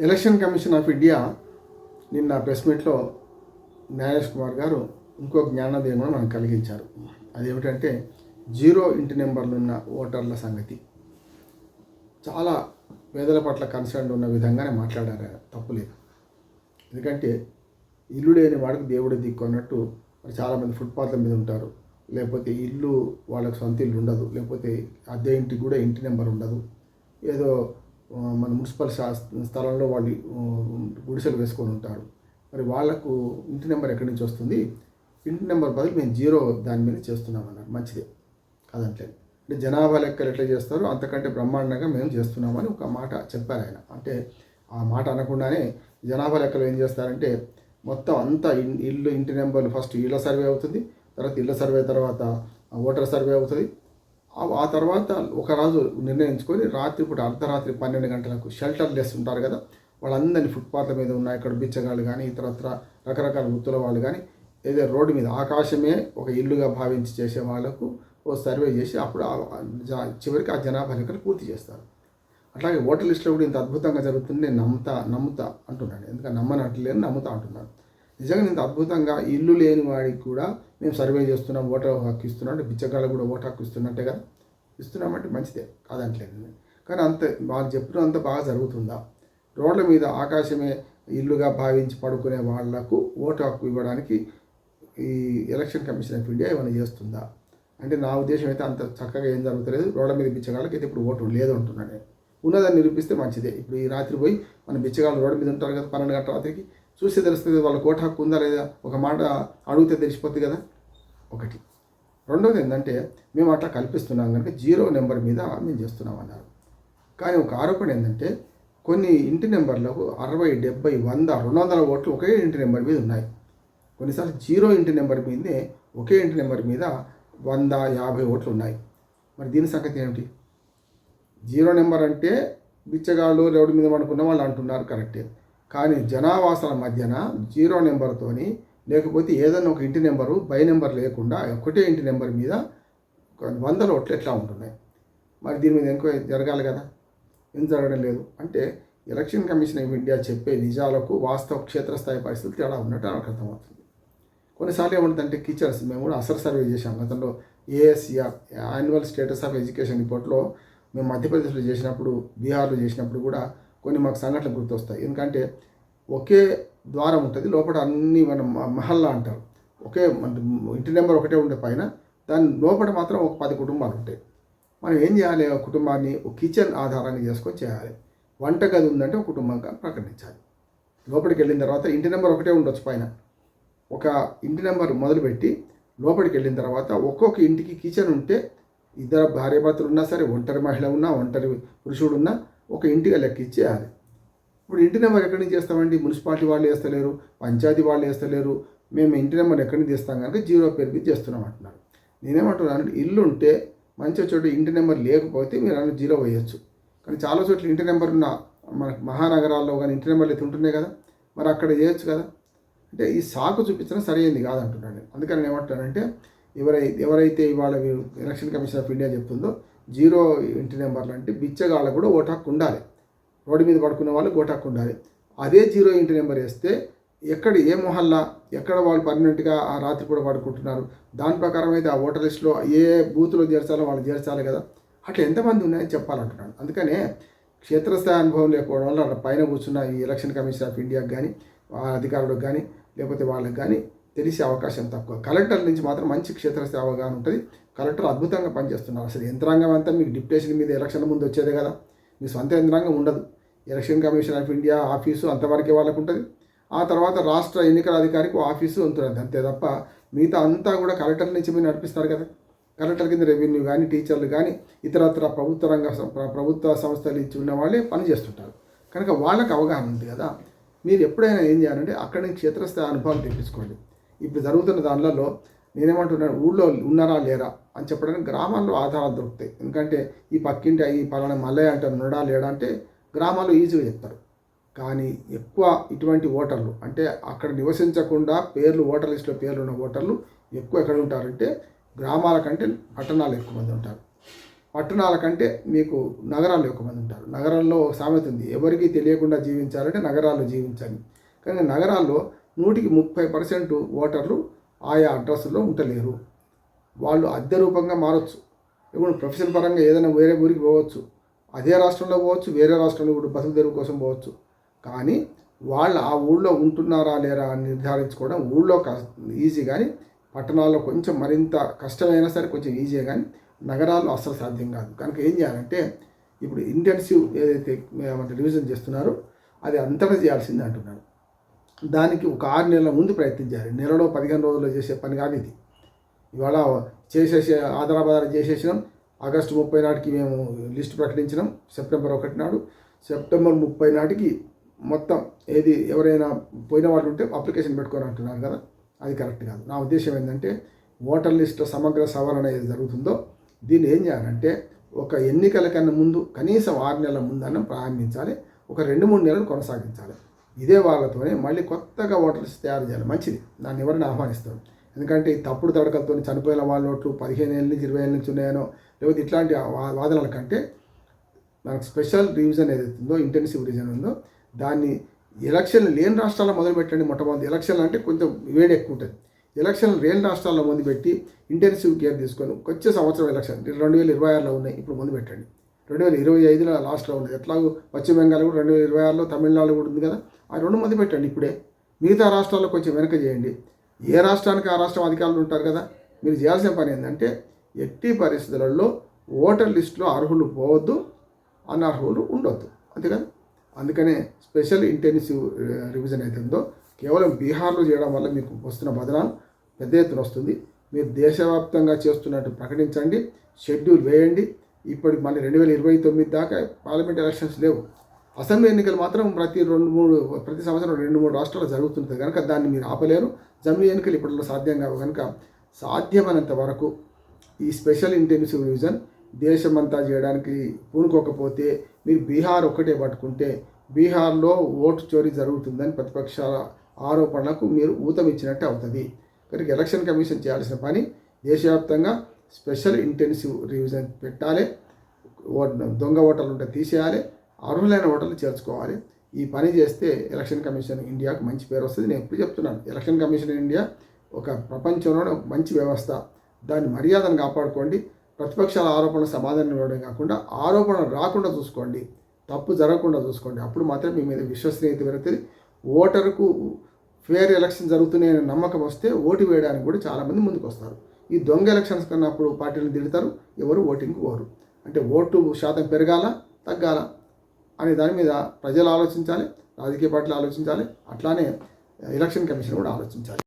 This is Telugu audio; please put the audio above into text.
ఎలక్షన్ కమిషన్ ఆఫ్ ఇండియా నిన్న ప్రెస్ మీట్లో న్యాయేష్ కుమార్ గారు ఇంకో జ్ఞానోదయం మనకు కలిగించారు. అదేమిటంటే జీరో ఇంటి నెంబర్లు ఉన్న ఓటర్ల సంగతి. చాలా పేదల పట్ల కన్సర్న్ ఉన్న విధంగానే మాట్లాడారు? తప్పులేదు. ఎందుకంటే ఇల్లు లేని వాడికి దేవుడు దిక్కు అన్నట్టు మరి చాలామంది ఫుట్పాత్ల మీద ఉంటారు. లేకపోతే ఇల్లు వాళ్ళకి సొంత ఇల్లు ఉండదు. లేకపోతే అద్దె ఇంటికి కూడా ఇంటి నెంబర్ ఉండదు. ఏదో మన మున్సిపల్ శా- స్థలంలో వాళ్ళు గుడిసెలు వేసుకొని ఉంటారు. మరి వాళ్ళకు ఇంటి నెంబర్ ఎక్కడి నుంచి వస్తుంది? ఇంటి నెంబర్ బదులు మేము జీరో దాని మీద చేస్తున్నాం అన్నారు మంచిదే. కాదంటే అంటే జనాభా లెక్కలు ఎట్లా చేస్తారో? అంతకంటే బ్రహ్మాండంగా మేము చేస్తున్నామని ఒక మాట చెప్పారు ఆయన. అంటే ఆ మాట అనకుండానే జనాభా లెక్కలు ఏం చేస్తారంటే మొత్తం అంతా ఇల్లు ఇంటి నెంబర్లు ఫస్ట్ ఇళ్ళ సర్వే అవుతుంది. తర్వాత ఇళ్ళ సర్వే తర్వాత ఓటర్ సర్వే అవుతుంది. ఆ- తర్వాత ఒక రోజు నిర్ణయించుకొని రాత్రిపూట అర్ధరాత్రి పన్నెండు గంటలకు షెల్టర్ లెస్ ఉంటారు కదా వాళ్ళందరినీ ఫుట్పాత్ల మీద ఉన్న ఇక్కడ బిచ్చగాళ్ళు కానీ ఇతరత్ర రకరకాల వృత్తుల వాళ్ళు కానీ ఏదో రోడ్డు మీద ఆకాశమే ఒక ఇల్లుగా భావించి చేసే వాళ్ళకు ఓ సర్వే చేసి అప్పుడు చివరికి ఆ జనాభా లెక్కలు పూర్తి చేస్తారు. అట్లాగే ఓటర్ లిస్టులో కూడా ఇంత అద్భుతంగా జరుగుతుంది నేను నమ్ముతా నమ్ముతా అంటున్నాను ఎందుకంటే నమ్మనట్లేని నమ్ముతా అంటున్నాను నిజంగా ఇంత అద్భుతంగా ఇల్లు లేని వాడికి కూడా మేము సర్వే చేస్తున్నాం ఓటర్ హక్కు ఇస్తున్నాం అంటే బిచ్చగాళ్ళు కూడా ఓటర్ హక్కు ఇస్తున్నట్టే కదా? ఇస్తున్నామంటే మంచిదే కాదంటలేదు. కానీ అంత వాళ్ళు చెప్పినంత బాగా జరుగుతుందా? రోడ్ల మీద ఆకాశమే ఇల్లుగా భావించి పడుకునే వాళ్ళకు ఓటు హక్కు ఇవ్వడానికి ఈ ఎలక్షన్ కమిషన్ ఆఫ్ ఇండియా ఏమైనా చేస్తుందా? అంటే నా ఉద్దేశం అయితే అంత చక్కగా ఏం జరుగుతలేదు. రోడ్ల మీద బిచ్చగాళ్ళకి అయితే ఇప్పుడు ఓటు లేదు అంటున్నాను నేను. ఉన్నదాన్ని నిరూపిస్తే మంచిదే. ఇప్పుడు ఈ రాత్రి పోయి మన బిచ్చగాళ్ళు రోడ్డు మీద ఉంటారు కదా పన్నెండు గంటల రాత్రికి చూస్తే తెలుస్తుంది వాళ్ళ కోట హక్కు ఉందా లేదా? ఒక మాట అడిగితే తెలిసిపోద్ది కదా? ఒకటి. రెండవది ఏంటంటే మేము అట్లా కల్పిస్తున్నాం కనుక జీరో నెంబర్ మీద మేము చేస్తున్నాం అన్నారు. కానీ ఒక ఆరోపణ ఏంటంటే కొన్ని ఇంటి నెంబర్లకు అరవై డెబ్బై వంద రెండు వందల ఓట్లు ఒకే ఇంటి నెంబర్ మీద ఉన్నాయి. కొన్నిసార్లు జీరో ఇంటి నెంబర్ మీదే ఒకే ఇంటి నెంబర్ మీద వంద యాభై ఓట్లు ఉన్నాయి. మరి దీని సంగతి ఏమిటి? జీరో నెంబర్ అంటే బిచ్చగాళ్ళు రోడ్డు మీద పడుకున్న వాళ్ళు అంటున్నారు కరెక్టే. కానీ జనావాసాల మధ్యన జీరో నెంబర్తోని లేకపోతే ఏదైనా ఒక ఇంటి నెంబరు బై నెంబర్ లేకుండా ఒకటే ఇంటి నెంబర్ మీద కొన్ని వందల ఓట్లు ఎట్లా ఉంటున్నాయి? మరి దీని మీద ఎంక్వైరీ జరగాలి కదా? ఎందుకు జరగడం లేదు. అంటే ఎలక్షన్ కమిషన్ ఆఫ్ ఇండియా చెప్పే నిజాలకు వాస్తవ క్షేత్రస్థాయి పరిస్థితులు తేడా ఉన్నట్టు నాకు అర్థమవుతుంది. కొన్నిసార్లు ఏముంటుందంటే టీచర్స్ మేము కూడా అసలు సర్వే చేశాం గతంలో. ASR annual status of education రిపోర్ట్లో మేము మధ్యప్రదేశ్లో చేసినప్పుడు బీహార్లో చేసినప్పుడు కూడా కొన్ని మాకు సంఘటనలు గుర్తొస్తాయి. ఎందుకంటే ఒకే ద్వారం ఉంటుంది లోపల అన్ని మన మహల్లా అంటారు. ఒకే ఇంటి నెంబర్ ఒకటే ఉండే పైన దాని లోపల మాత్రం ఒక పది కుటుంబాలు ఉంటాయి. మనం ఏం చేయాలి? ఆ కుటుంబాన్ని ఒక కిచెన్ ఆధారాన్ని చేసుకొని చేయాలి. వంటగది ఉందంటే ఒక కుటుంబంగా ప్రకటించాలి. లోపలికి వెళ్ళిన తర్వాత ఇంటి నెంబర్ ఒకటే ఉండొచ్చు పైన. ఒక ఇంటి నెంబర్ మొదలుపెట్టి లోపలికి వెళ్ళిన తర్వాత ఒక్కొక్క ఇంటికి కిచెన్ ఉంటే ఇద్దరు భార్యాభర్తలు ఉన్నా సరే ఒంటరి మహిళ ఉన్నా ఒంటరి పురుషుడు ఉన్నా ఒక ఇంటిగా లెక్కిచ్చేయాలి ఇప్పుడు ఇంటి నెంబర్ ఎక్కడి నుంచి చేస్తామండి? మున్సిపాలిటీ వాళ్ళు వేస్తలేరు పంచాయతీ వాళ్ళు వేస్తలేరు. మేము ఇంటి నెంబర్ ఎక్కడి నుంచి ఇస్తాం కనుక జీరో పేరు మీద చేస్తున్నాం అంటున్నారు. నేనేమంటున్నాను ఇల్లు ఉంటే మంచి చోట ఇంటి నెంబర్ లేకపోతే మీరు అన్న జీరో వేయచ్చు. కానీ చాలా చోట్ల ఇంటి నెంబర్ ఉన్న మన మహానగరాల్లో కానీ ఇంటి నెంబర్లు అయితే ఉంటున్నాయి కదా. మరి అక్కడ చేయొచ్చు కదా. అంటే ఈ సాకు చూపించడం సరైనది కాదంటున్నాను అందుకని నేను ఏమంటానంటే ఎవరై ఎవరైతే ఇవాళ ఎలక్షన్ కమిషన్ ఆఫ్ ఇండియా చెప్తుందో జీరో ఇంటి నెంబర్లు అంటే బిచ్చగాళ్ళకు కూడా ఓటు హక్కు ఉండాలి. రోడ్డు మీద పడుకునే వాళ్ళు ఓటు హక్కు ఉండాలి. అదే జీరో ఇంటి నెంబర్ వేస్తే ఎక్కడ ఏ మొహల్లా ఎక్కడ వాళ్ళు పర్మనెంట్గా ఆ రాత్రి కూడా పడుకుంటున్నారు? దాని ప్రకారం అయితే ఆ ఓటర్ లిస్టులో ఏ బూత్లో చేర్చాలో వాళ్ళు చేర్చాలి కదా. అట్లా ఎంతమంది ఉన్నాయని చెప్పాలంటున్నాను. అందుకనే క్షేత్రస్థాయి అనుభవం లేకపోవడం వల్ల అక్కడ పైన కూర్చున్న ఈ ఎలక్షన్ కమిషన్ ఆఫ్ ఇండియాకి కానీ అధికారులకు కానీ లేకపోతే వాళ్ళకి కానీ తెలిసే అవకాశం తక్కువ. కలెక్టర్ నుంచి మాత్రం మంచి క్షేత్రస్థాయి అవగాహన ఉంటుంది. కలెక్టర్ అద్భుతంగా పనిచేస్తున్నారు. అసలు యంత్రాంగం అంతా మీకు డిప్యూటేషన్ మీద ఎలక్షన్ ముందు వచ్చేదే కదా. మీ సొంత యంత్రాంగం ఉండదు. Election commission of India office అంతవరకే వాళ్ళకు ఉంటుంది. ఆ తర్వాత రాష్ట్ర ఎన్నికల అధికారికి ఆఫీసు ఉంటుంది అంతే తప్ప మిగతా అంతా కూడా కలెక్టర్ నుంచి మీరు నడిపిస్తారు కదా. కలెక్టర్ కింద రెవెన్యూ కానీ టీచర్లు కానీ ఇతరత్ర ప్రభుత్వ రంగ సం- ప్రభుత్వ సంస్థలు ఇచ్చి ఉన్న వాళ్ళే పని చేస్తుంటారు కనుక వాళ్ళకి అవగాహన ఉంది కదా. మీరు ఎప్పుడైనా ఏం చేయాలంటే అక్కడి నుంచి క్షేత్రస్థాయి అనుభవాలు తెప్పించుకోండి. ఇప్పుడు జరుగుతున్న దానిలలో నేనేమంటున్నాను ఊళ్ళో ఉన్నారా లేరా? అని చెప్పడానికి గ్రామాల్లో ఆధారాలు దొరుకుతాయి. ఎందుకంటే ఈ పక్కింటి ఈ పలానా మల్లయ్య అంటే ఉన్నాడా లేడా అంటే గ్రామాల్లో ఈజీగా చెప్తారు. కానీ ఎక్కువ ఇటువంటి ఓటర్లు అంటే అక్కడ నివసించకుండా పేర్లు ఓటర్ లిస్టులో పేర్లు ఉన్న ఓటర్లు ఎక్కువ ఎక్కడ ఉంటారంటే గ్రామాల కంటే పట్టణాలు ఎక్కువ మంది ఉంటారు. పట్టణాల కంటే మీకు నగరాల్లో ఎక్కువ మంది ఉంటారు. నగరాల్లో ఒక సామెత ఉంది ఎవరికీ తెలియకుండా జీవించాలంటే నగరాల్లో జీవించాలి కానీ నగరాల్లో నూటికి ముప్పై పర్సెంట్ ఓటర్లు ఆయా అడ్రస్లో ఉండలేరు వాళ్ళు అద్దె రూపంగా మారచ్చు. ఇప్పుడు ప్రొఫెషన్ పరంగా ఏదైనా వేరే ఊరికి పోవచ్చు. అదే రాష్ట్రంలో పోవచ్చు వేరే రాష్ట్రంలో కూడా బతుకు తెరువు కోసం పోవచ్చు. కానీ వాళ్ళు ఆ ఊళ్ళో ఉంటున్నారా లేరా అని నిర్ధారించుకోవడం ఊళ్ళో ఈజీ కానీ పట్టణాల్లో కొంచెం మరింత కష్టమైనా సరే కొంచెం ఈజీ కానీ నగరాల్లో అస్సలు సాధ్యం కాదు. కనుక ఏం చేయాలంటే ఇప్పుడు ఇంటెన్సివ్ ఏదైతే ఏమంటే రివిజన్ చేస్తున్నారో అది అంతటా చేయాల్సింది అంటున్నాడు దానికి ఒక ఆరు నెలల ముందు ప్రయత్నించాలి. నెలలో పదిహేను రోజుల్లో చేసే పని కాదు ఇది. ఇవాళ చేసేసి ఆధారాబాద్ చేసేసినాం. ఆగస్టు ముప్పై నాటికి మేము లిస్ట్ ప్రకటించినాం. సెప్టెంబర్ ఒకటి నాడు. సెప్టెంబర్ ముప్పై నాటికి మొత్తం ఏది ఎవరైనా పోయిన వాళ్ళు ఉంటే అప్లికేషన్ పెట్టుకొని అంటున్నారు కదా. అది కరెక్ట్ కాదు. నా ఉద్దేశం ఏంటంటే ఓటర్ లిస్ట్ సమగ్ర సవరణ ఏది జరుగుతుందో దీన్ని ఏం చేయాలంటే ఒక ఎన్నికల కన్నా ముందు కనీసం ఆరు నెలల ముందన్న ప్రారంభించాలి. ఒక రెండు మూడు నెలలు కొనసాగించాలి. ఇదే వాళ్ళతోనే మళ్ళీ కొత్తగా ఓటర్ లిస్ట్ తయారు చేయాలి. మంచిది. దాన్ని ఎవరిని ఆహ్వానిస్తాను ఎందుకంటే ఈ తప్పుడు తడకలతో చనిపోయిన వాళ్ళ నోట్లు పదిహేను ఏళ్ళ నుంచి ఇరవై ఏళ్ళ నుంచి ఉన్నాయనో లేకపోతే ఇట్లాంటి వా- వాదనల కంటే మనకు స్పెషల్ రివిజన్ ఏదైతుందో ఉందో ఇంటెన్సివ్ రివిజన్ ఉందో దాన్ని ఎలక్షన్ లేని రాష్ట్రాల్లో మొదలుపెట్టండి మొట్టమొదటి. ఎలక్షన్లు అంటే కొంచెం వేడి ఎక్కువ ఉంటుంది. ఎలక్షన్ లేని రాష్ట్రాల్లో ముందు పెట్టి ఇంటెన్సివ్ కేర్ తీసుకొని వచ్చే సంవత్సరం ఎలక్షన్ రెండు వేల ఇరవై ఆరులో ఉన్నాయి ఇప్పుడు ముందు పెట్టండి. రెండు వేల ఇరవై ఐదులో లాస్ట్లో ఉంది. ఎట్లాగో పశ్చిమ బెంగాల్ కూడా రెండు వేల ఇరవై ఆరులో తమిళనాడు కూడా ఉంది కదా. ఆ రెండు మంది పెట్టండి ఇప్పుడే. మిగతా రాష్ట్రాల్లో కొంచెం వెనక చేయండి. ఏ రాష్ట్రానికి ఆ రాష్ట్రం అధికారులు ఉంటారు కదా? మీరు చేయాల్సిన పని ఏంటంటే ఎట్టి పరిస్థితులలో ఓటర్ లిస్టులో అర్హులు పోవద్దు అనర్హులు ఉండొద్దు. అంతే కదా? అందుకనే స్పెషల్ ఇంటెన్సివ్ రివిజన్ అయితే ఉందో కేవలం బీహార్లో చేయడం వల్ల మీకు వస్తున్న బదనాలు పెద్ద ఎత్తున వస్తుంది. మీరు దేశవ్యాప్తంగా చేస్తున్నట్టు ప్రకటించండి షెడ్యూల్ వేయండి. ఇప్పటికి మళ్ళీ రెండు వేల ఇరవై తొమ్మిది దాకా పార్లమెంట్ ఎలక్షన్స్ లేవు. అసెంబ్లీ ఎన్నికలు మాత్రం ప్రతి రెండు మూడు ప్రతి సంవత్సరం రెండు మూడు రాష్ట్రాలు జరుగుతుంటుంది. కనుక దాన్ని మీరు ఆపలేరు. జమ్మి ఎన్నికలు ఇప్పట్లో సాధ్యం కావు. కనుక సాధ్యమైనంత వరకు ఈ స్పెషల్ ఇంటెన్సివ్ రివిజన్ దేశమంతా చేయడానికి పూనుకోకపోతే మీరు బీహార్ ఒక్కటే పట్టుకుంటే బీహార్లో ఓటు చోరీ జరుగుతుందని ప్రతిపక్షాల ఆరోపణలకు మీరు ఊతమిచ్చినట్టు అవుతుంది. కనుక ఎలక్షన్ కమిషన్ చేయాల్సిన పని దేశవ్యాప్తంగా స్పెషల్ ఇంటెన్సివ్ రివిజన్ పెట్టాలి. ఓ- దొంగ ఓటర్లు ఉంటే తీసేయాలి. అర్హులైన ఓటర్లు చేర్చుకోవాలి. ఈ పని చేస్తే ఎలక్షన్ కమిషన్ ఇండియాకు మంచి పేరు వస్తుంది. నేను ఎప్పుడు చెప్తున్నాను. ఎలక్షన్ కమిషన్ ఇండియా ఒక ప్రపంచంలోనే ఒక మంచి వ్యవస్థ. దాని మర్యాదను కాపాడుకోండి. ప్రతిపక్షాల ఆరోపణలు సమాధానం ఇవ్వడం కాకుండా ఆరోపణ రాకుండా చూసుకోండి. తప్పు జరగకుండా చూసుకోండి. అప్పుడు మాత్రం మీ మీద విశ్వసనీయత పెరుగుతుంది. ఓటరుకు ఫేర్ ఎలక్షన్ జరుగుతున్నాయనే నమ్మకం వస్తే ఓటు వేయడానికి కూడా చాలామంది ముందుకు వస్తారు ఈ దొంగ ఎలక్షన్స్ కన్నప్పుడు పార్టీలను తిడతారు. ఎవరు ఓటింగ్కి పోరు. అంటే ఓటు శాతం పెరగాల తగ్గాల? అనే దాని మీద ప్రజలు ఆలోచించాలి రాజకీయ పార్టీలు ఆలోచించాలి అట్లానే ఎలక్షన్ కమిషన్ కూడా ఆలోచించాలి.